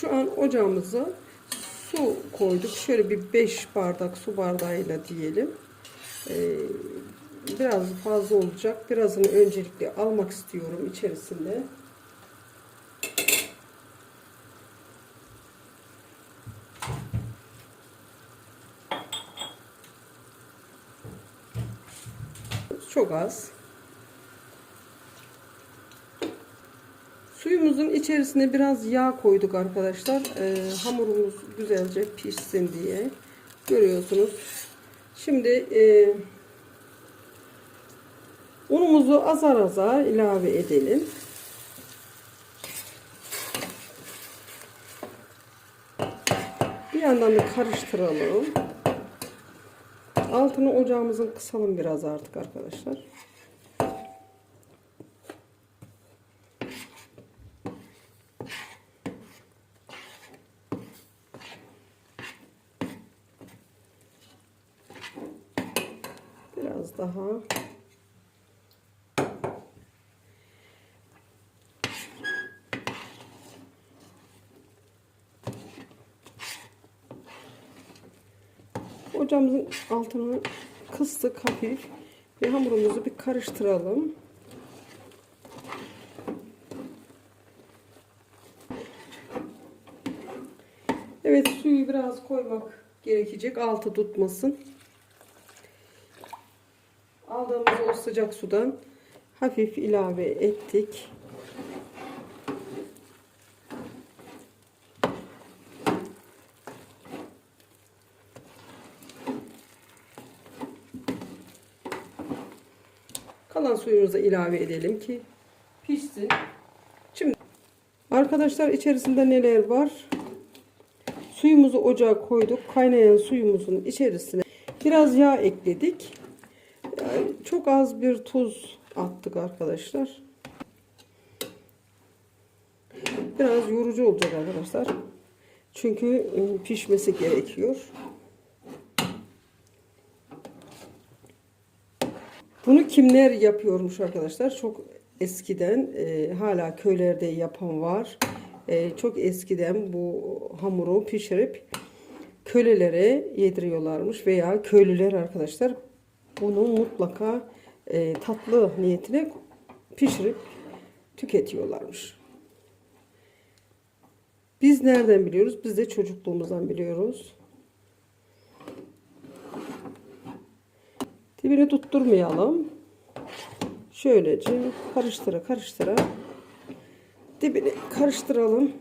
Şu an ocağımıza su koyduk. Şöyle bir 5 bardak su bardağıyla diyelim. Ee, biraz fazla olacak. Birazını öncelikle almak istiyorum içerisinde. Çok az. Suyumuzun içerisine biraz yağ koyduk arkadaşlar. Ee, hamurumuz güzelce pişsin diye. Görüyorsunuz. Şimdi e, unumuzu azar azar ilave edelim. Bir yandan da karıştıralım. Altını ocağımızın kısalım biraz artık arkadaşlar. Biraz daha. Ocağımızın altını kıstık hafif ve hamurumuzu bir karıştıralım. Evet suyu biraz koymak gerekecek altı tutmasın. Aldığımız o sıcak sudan hafif ilave ettik. Kalan suyumuzu ilave edelim ki pişsin. Şimdi arkadaşlar içerisinde neler var? Suyumuzu ocağa koyduk. Kaynayan suyumuzun içerisine biraz yağ ekledik. Çok az bir tuz attık arkadaşlar. Biraz yorucu olacak arkadaşlar. Çünkü e, pişmesi gerekiyor. Bunu kimler yapıyormuş arkadaşlar? Çok eskiden e, hala köylerde yapan var. E, çok eskiden bu hamuru pişirip kölelere yediriyorlarmış veya köylüler arkadaşlar bunu mutlaka e, tatlı niyetine pişirip tüketiyorlarmış. Biz nereden biliyoruz? Biz de çocukluğumuzdan biliyoruz. Dibini tutturmayalım. Şöylece karıştıra karıştıra dibini karıştıralım.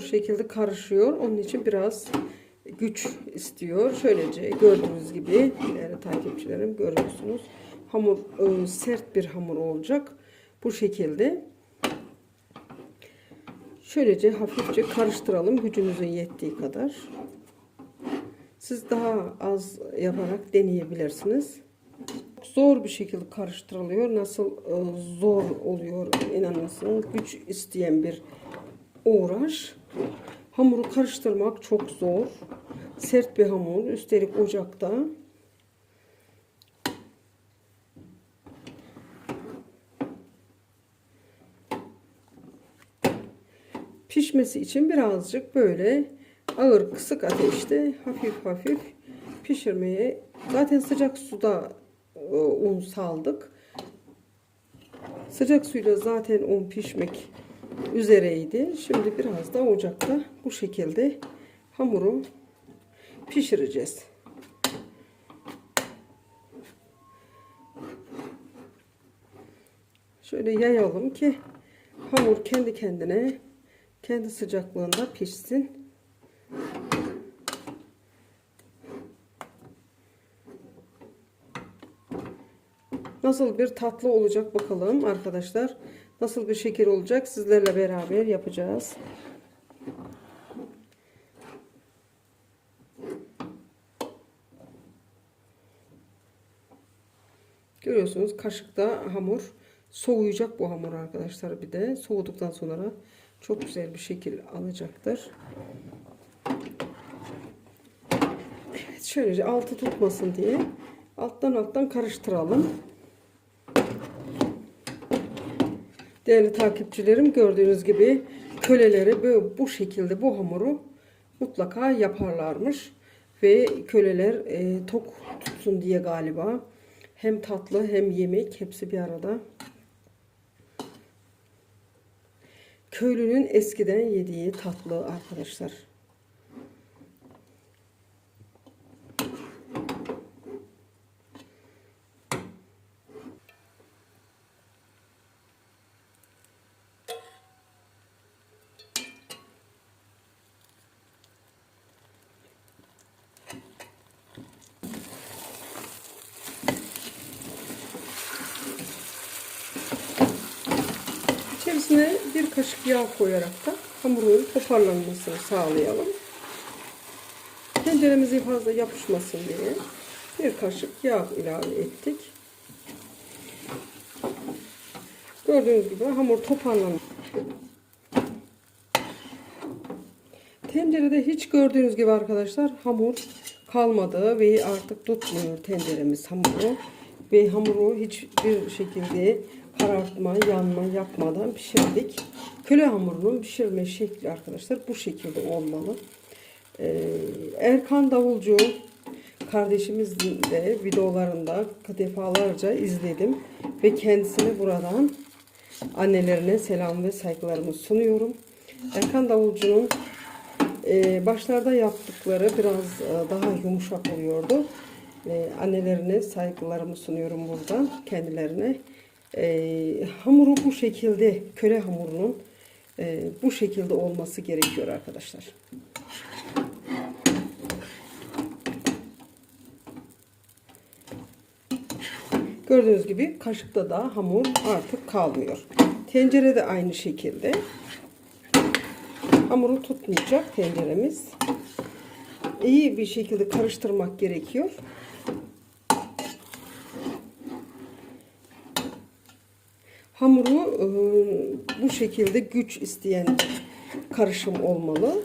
Zor şekilde karışıyor. Onun için biraz güç istiyor. Şöylece gördüğünüz gibi değerli takipçilerim görüyorsunuz. Hamur e, sert bir hamur olacak. Bu şekilde. Şöylece hafifçe karıştıralım gücünüzün yettiği kadar. Siz daha az yaparak deneyebilirsiniz. Zor bir şekilde karıştırılıyor. Nasıl e, zor oluyor inanırsınız. Güç isteyen bir uğraş. Hamuru karıştırmak çok zor. Sert bir hamur. Üstelik ocakta. Pişmesi için birazcık böyle ağır kısık ateşte hafif hafif pişirmeye zaten sıcak suda e, un saldık. Sıcak suyla zaten un pişmek üzereydi. Şimdi biraz da ocakta bu şekilde hamuru pişireceğiz. Şöyle yayalım ki hamur kendi kendine kendi sıcaklığında pişsin. Nasıl bir tatlı olacak bakalım arkadaşlar. Nasıl bir şekil olacak sizlerle beraber yapacağız. Görüyorsunuz kaşıkta hamur soğuyacak bu hamur arkadaşlar bir de soğuduktan sonra çok güzel bir şekil alacaktır. Evet şöylece altı tutmasın diye alttan alttan karıştıralım. Değerli takipçilerim gördüğünüz gibi köleleri böyle bu şekilde bu hamuru mutlaka yaparlarmış. Ve köleler e, tok tutsun diye galiba hem tatlı hem yemek hepsi bir arada. Köylünün eskiden yediği tatlı arkadaşlar. İçerisine kaşık yağ koyarak da hamurun toparlanmasını sağlayalım. Tenceremize fazla yapışmasın diye bir kaşık yağ ilave ettik. Gördüğünüz gibi hamur toparlanmış. Tencerede hiç gördüğünüz gibi arkadaşlar hamur kalmadı ve artık tutmuyor tenceremiz hamuru. Ve hamuru hiçbir şekilde karartma, yanma yapmadan pişirdik. Köle hamurunun pişirme şekli arkadaşlar bu şekilde olmalı. Ee, Erkan Davulcu kardeşimizin de videolarında defalarca izledim ve kendisine buradan annelerine selam ve saygılarımı sunuyorum. Erkan Davulcu'nun e, başlarda yaptıkları biraz e, daha yumuşak oluyordu. E, annelerine saygılarımı sunuyorum buradan kendilerine. E, hamuru bu şekilde, köle hamurunun e, bu şekilde olması gerekiyor arkadaşlar. Gördüğünüz gibi kaşıkta da hamur artık kalmıyor. Tencere de aynı şekilde. Hamuru tutmayacak tenceremiz. İyi bir şekilde karıştırmak gerekiyor. Hamuru e, bu şekilde güç isteyen karışım olmalı.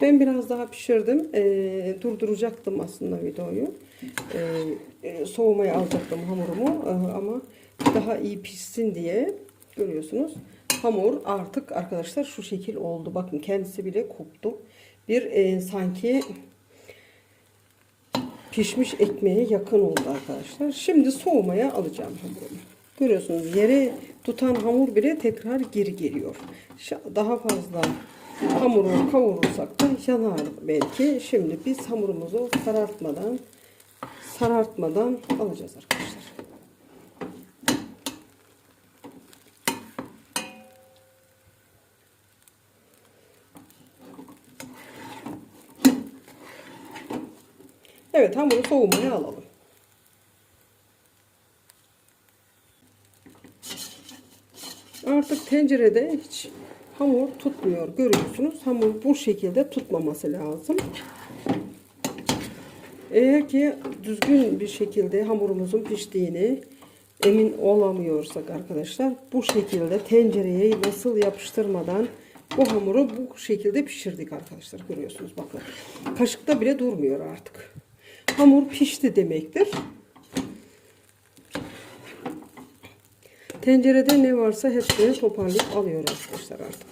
Ben biraz daha pişirdim. E, durduracaktım aslında videoyu. E, soğumaya alacaktım hamurumu ama daha iyi pişsin diye görüyorsunuz. Hamur artık arkadaşlar şu şekil oldu. Bakın kendisi bile koptu. Bir e, sanki pişmiş ekmeğe yakın oldu arkadaşlar. Şimdi soğumaya alacağım hamurumu. Görüyorsunuz yere tutan hamur bile tekrar geri geliyor. Daha fazla hamuru kavurursak da yanar belki. Şimdi biz hamurumuzu sarartmadan sarartmadan alacağız arkadaşlar. Evet hamuru soğumaya alalım. Artık tencerede hiç hamur tutmuyor. Görüyorsunuz hamur bu şekilde tutmaması lazım. Eğer ki düzgün bir şekilde hamurumuzun piştiğini emin olamıyorsak arkadaşlar bu şekilde tencereye nasıl yapıştırmadan bu hamuru bu şekilde pişirdik arkadaşlar. Görüyorsunuz bakın. Kaşıkta bile durmuyor artık. Hamur pişti demektir. Tencerede ne varsa hepsini toparlayıp alıyor arkadaşlar artık.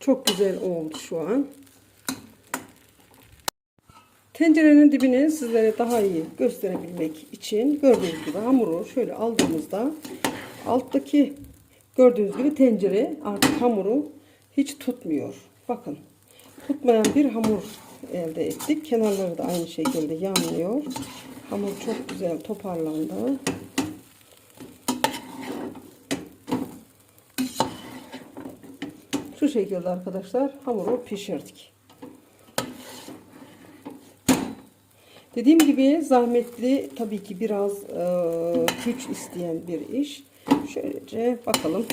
Çok güzel oldu şu an. Tencerenin dibini sizlere daha iyi gösterebilmek için gördüğünüz gibi hamuru şöyle aldığımızda alttaki gördüğünüz gibi tencere artık hamuru hiç tutmuyor. Bakın tutmayan bir hamur elde ettik. Kenarları da aynı şekilde yanmıyor. Hamur çok güzel toparlandı. Şu şekilde arkadaşlar hamuru pişirdik. Dediğim gibi zahmetli tabii ki biraz e, güç isteyen bir iş. Şöylece bakalım.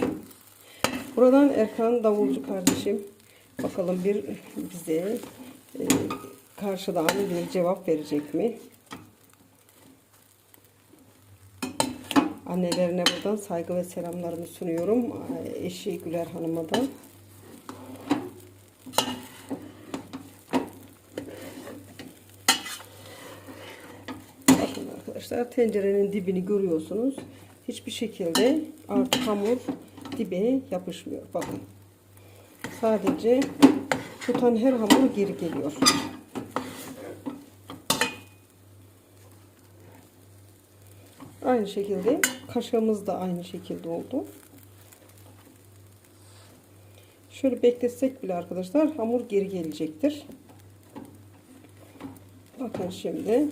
Buradan Erkan Davulcu kardeşim bakalım bir bize e, karşıdan bir cevap verecek mi? Annelerine buradan saygı ve selamlarımı sunuyorum. Eşi Güler Hanım'a da. Bakın arkadaşlar tencerenin dibini görüyorsunuz. Hiçbir şekilde artık hamur dibe yapışmıyor. Bakın. Sadece tutan her hamur geri geliyor. Aynı şekilde kaşığımız da aynı şekilde oldu. Şöyle bekletsek bile arkadaşlar hamur geri gelecektir. Bakın şimdi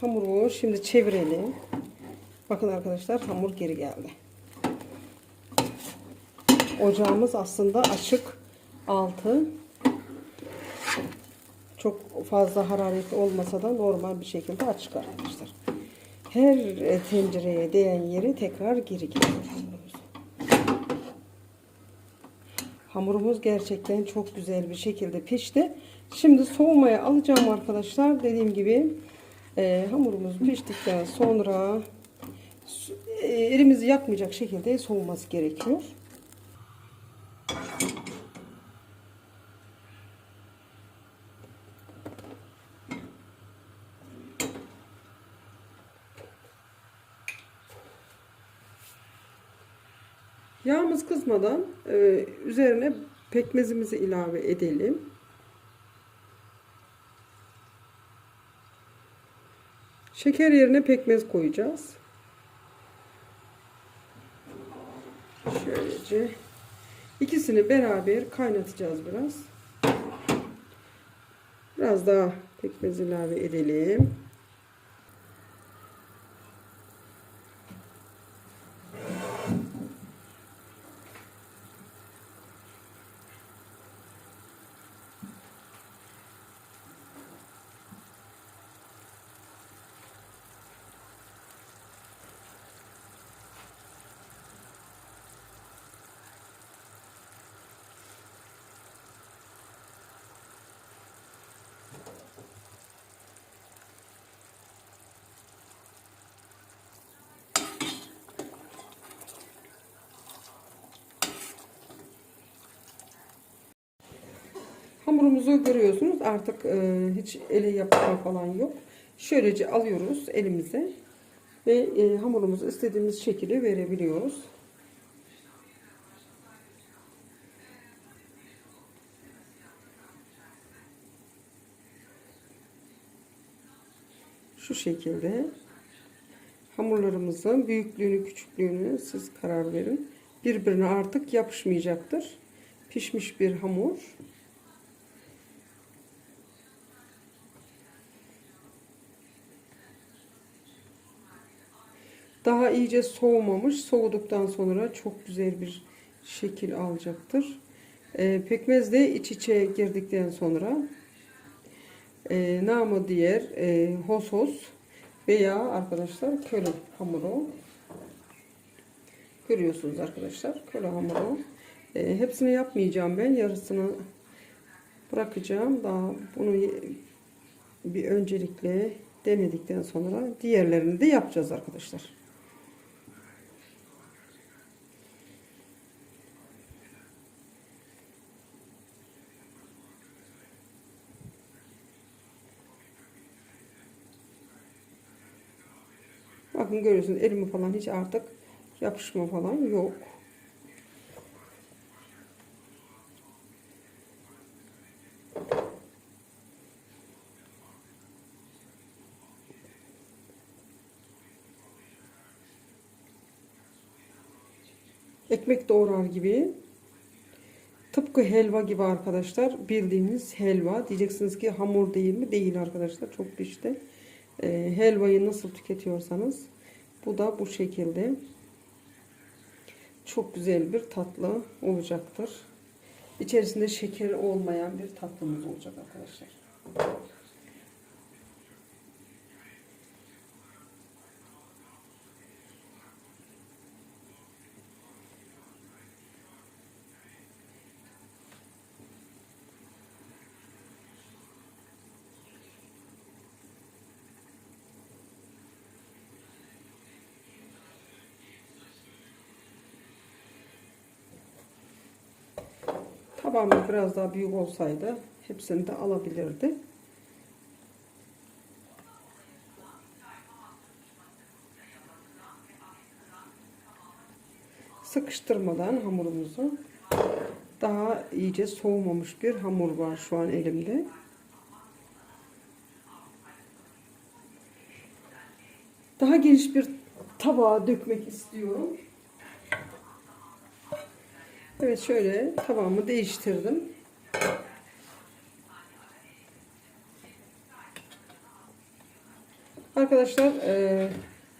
hamuru şimdi çevirelim. Bakın arkadaşlar hamur geri geldi. Ocağımız aslında açık altı. Çok fazla hararetli olmasa da normal bir şekilde açık arkadaşlar. Her tencereye değen yeri tekrar geri geliyor hamurumuz. Gerçekten çok güzel bir şekilde pişti. Şimdi soğumaya alacağım arkadaşlar. Dediğim gibi e, hamurumuz piştikten sonra elimizi yakmayacak şekilde soğuması gerekiyor. Yağımız kızmadan e, üzerine pekmezimizi ilave edelim. Şeker yerine pekmez koyacağız. Şöylece ikisini beraber kaynatacağız biraz. Biraz daha pekmez ilave edelim. Hamurumuzu görüyorsunuz. Artık e, hiç ele yapma falan yok. Şöylece alıyoruz elimize ve e, hamurumuzu istediğimiz şekilde verebiliyoruz. Şu şekilde hamurlarımızın büyüklüğünü küçüklüğünü siz karar verin. Birbirine artık yapışmayacaktır. Pişmiş bir hamur. Daha iyice soğumamış. Soğuduktan sonra çok güzel bir şekil alacaktır. E, pekmez de iç içe girdikten sonra e, namı diğer e, hosos veya arkadaşlar köle hamuru görüyorsunuz arkadaşlar köle hamuru e, hepsini yapmayacağım ben yarısını bırakacağım daha bunu bir öncelikle denedikten sonra diğerlerini de yapacağız arkadaşlar. Bakın görüyorsunuz elimi falan hiç artık yapışma falan yok. Ekmek doğrar gibi. Tıpkı helva gibi arkadaşlar. Bildiğiniz helva. Diyeceksiniz ki hamur değil mi? Değil arkadaşlar. Çok pişti. Ee, helvayı nasıl tüketiyorsanız bu da bu şekilde. Çok güzel bir tatlı olacaktır. İçerisinde şeker olmayan bir tatlımız olacak arkadaşlar. Tabağımız biraz daha büyük olsaydı hepsini de alabilirdi. Sıkıştırmadan hamurumuzu daha iyice soğumamış bir hamur var şu an elimde. Daha geniş bir tabağa dökmek istiyorum. Evet şöyle tabağımı değiştirdim. Arkadaşlar e,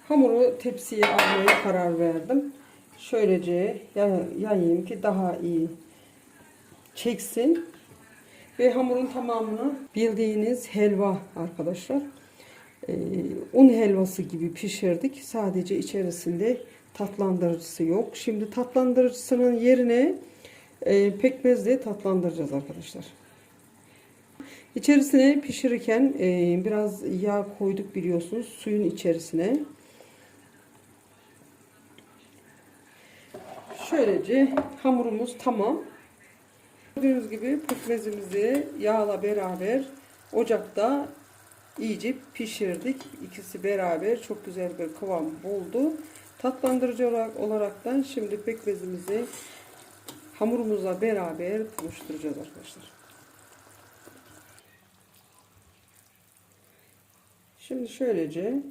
hamuru tepsiye almaya karar verdim. Şöylece yay- yayayım ki daha iyi çeksin. Ve hamurun tamamını bildiğiniz helva arkadaşlar. E, un helvası gibi pişirdik. Sadece içerisinde tatlandırıcısı yok. Şimdi tatlandırıcısının yerine e, pekmezle tatlandıracağız arkadaşlar. İçerisine pişirirken e, biraz yağ koyduk biliyorsunuz suyun içerisine. Şöylece hamurumuz tamam. Gördüğünüz gibi pekmezimizi yağla beraber ocakta iyice pişirdik. İkisi beraber çok güzel bir kıvam buldu. Tatlandırıcı olarak, olaraktan şimdi pekmezimizi hamurumuzla beraber buluşturacağız arkadaşlar. Şimdi şöylece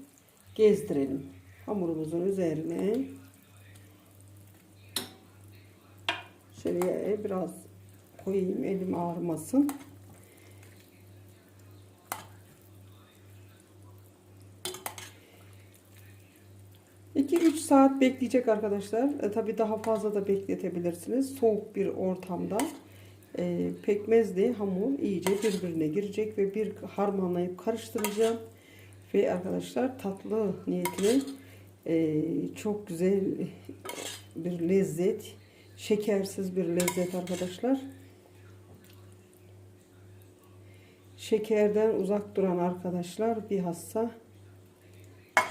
gezdirelim. Hamurumuzun üzerine şöyle biraz koyayım elim ağrımasın. Saat bekleyecek arkadaşlar. E, Tabi daha fazla da bekletebilirsiniz. Soğuk bir ortamda e, pekmezli hamur iyice birbirine girecek ve bir harmanlayıp karıştıracağım. Ve arkadaşlar tatlı niyetine e, çok güzel bir lezzet. Şekersiz bir lezzet arkadaşlar. Şekerden uzak duran arkadaşlar bir hassa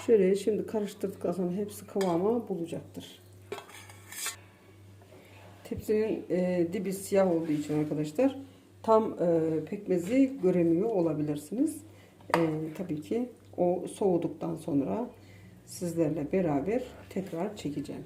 şöyle şimdi karıştırdıktan sonra hepsi kıvama bulacaktır. Tepsinin e, dibi siyah olduğu için arkadaşlar tam e, pekmezi göremiyor olabilirsiniz. E, tabii ki o soğuduktan sonra sizlerle beraber tekrar çekeceğim.